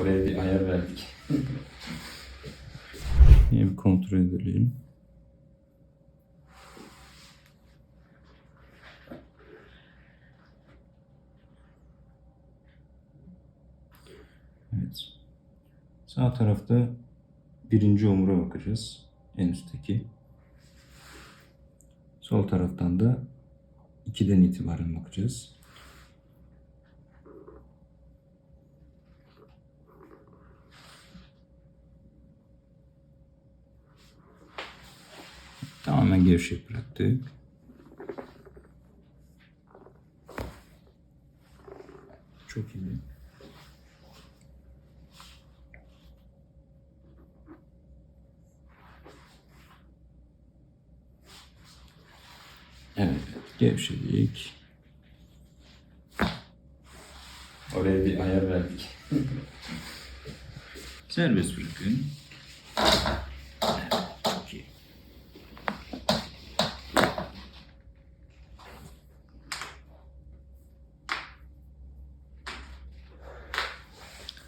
Oraya bir ayar verdik. Yine bir kontrol edelim. Evet. Sağ tarafta birinci omura bakacağız. En üstteki. Sol taraftan da 2'den itibaren bakacağız. Tamamen gevşek bıraktık. Çok iyi. Evet, gevşedik. Oraya bir ayar verdik. Serbest bırakın.